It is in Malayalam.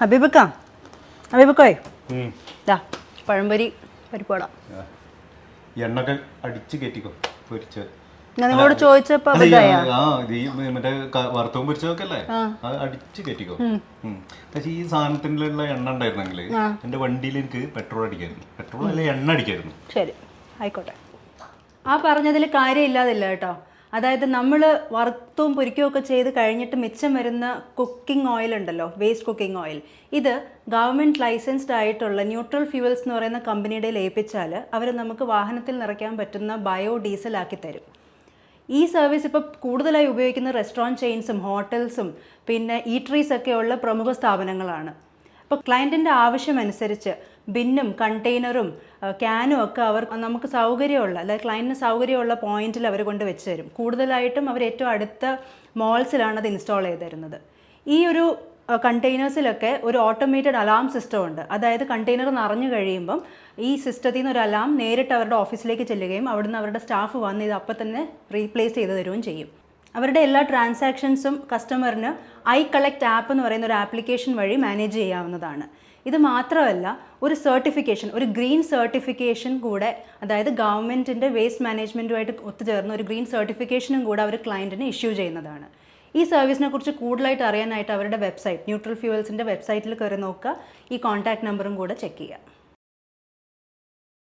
ഹബീബക്ക ഹബീബക്കോയ്. ഉം. ദാ പഴംപൊരി പരിപ്പോട എണ്ണൊക്കെ അടിച്ച് കയറ്റിക്കോ പൊരിച്ച്. ഞാൻ നിങ്ങളോട് ചോദിച്ചപ്പോ മറ്റേ വറുത്തവും പൊരിച്ചതൊക്കെ അല്ലേ അത് അടിച്ച് കയറ്റിക്കോ. പക്ഷെ ഈ സാധനത്തിനുള്ള എണ്ണ ഉണ്ടായിരുന്നെങ്കിൽ എന്റെ വണ്ടിയിൽ എനിക്ക് പെട്രോൾ അടിക്കായിരുന്നു. പെട്രോൾ അല്ല എണ്ണ അടിക്കായിരുന്നു. ശരി ആയിക്കോട്ടെ. ആ പറഞ്ഞതിൽ കാര്യമില്ലാതില്ല കേട്ടോ. അതായത് നമ്മൾ വറുത്തും പൊരിക്കുകയും ഒക്കെ ചെയ്ത് കഴിഞ്ഞിട്ട് മിച്ചം വരുന്ന കുക്കിംഗ് ഓയിൽ ഉണ്ടല്ലോ വേസ്റ്റ് കുക്കിംഗ് ഓയിൽ. ഇത് ഗവൺമെന്റ് ലൈസൻസ്ഡ് ആയിട്ടുള്ള ന്യൂട്രൽ ഫ്യൂവൽസ് എന്ന് പറയുന്ന കമ്പനിയുടെ ലയിപ്പിച്ചാൽ അവർ നമുക്ക് വാഹനത്തിൽ നിറയ്ക്കാൻ പറ്റുന്ന ബയോ ഡീസൽ ആക്കി തരും. ഈ സർവീസ് ഇപ്പോൾ കൂടുതലായി ഉപയോഗിക്കുന്ന റെസ്റ്റോറന്റ് ചെയിൻസും ഹോട്ടൽസും പിന്നെ ഈട്രീസ് ഒക്കെയുള്ള പ്രമുഖ സ്ഥാപനങ്ങളാണ്. അപ്പോൾ ക്ലയന്റിന്റെ ആവശ്യമനുസരിച്ച് ബിന്നും കണ്ടെയ്നറും ക്യാനും ഒക്കെ അവർ നമുക്ക് സൗകര്യമുള്ള അതായത് ക്ലയന്റിന് സൗകര്യമുള്ള പോയിന്റിൽ അവർ കൊണ്ട് വെച്ച് തരും കൂടുതലായിട്ടും അവർ ഏറ്റവും അടുത്ത മോൾസിലാണ് അത് ഇൻസ്റ്റാൾ ചെയ്ത് തരുന്നത് ഈ ഒരു കണ്ടെയ്നേഴ്സിലൊക്കെ ഒരു ഓട്ടോമേറ്റഡ് അലാം സിസ്റ്റം ഉണ്ട്. അതായത് കണ്ടെയ്നർ നിറഞ്ഞു കഴിയുമ്പം ഈ സിസ്റ്റത്തിൽ നിന്ന് ഒരു അലാം നേരിട്ട് അവരുടെ ഓഫീസിലേക്ക് ചെല്ലുകയും അവിടുന്ന് അവരുടെ സ്റ്റാഫ് വന്ന് ഇത് അപ്പം തന്നെ റീപ്ലേസ് ചെയ്ത് തരുകയും ചെയ്യും. അവരുടെ എല്ലാ ട്രാൻസാക്ഷൻസും കസ്റ്റമറിന് ഐ കളക്ട് ആപ്പ് എന്ന് പറയുന്ന ഒരു ആപ്ലിക്കേഷൻ വഴി മാനേജ് ചെയ്യാവുന്നതാണ്. ഇത് മാത്രമല്ല ഒരു സർട്ടിഫിക്കേഷൻ ഒരു ഗ്രീൻ സർട്ടിഫിക്കേഷൻ കൂടെ അതായത് ഗവൺമെന്റിന്റെ വേസ്റ്റ് മാനേജ്മെന്റുമായിട്ട് ഒത്തുചേർന്ന് ഒരു ഗ്രീൻ സർട്ടിഫിക്കേഷനും കൂടെ അവർ ക്ലയന്റിന് ഇഷ്യൂ ചെയ്യുന്നതാണ്. ഈ സർവീസിനെ കുറിച്ച് കൂടുതലായിട്ട് അറിയാനായിട്ട് അവരുടെ വെബ്സൈറ്റ് ന്യൂട്രൽ ഫ്യൂവൽസിന്റെ വെബ്സൈറ്റിൽ കയറി നോക്കുക. ഈ കോൺടാക്ട് നമ്പറും കൂടെ ചെക്ക് ചെയ്യുക.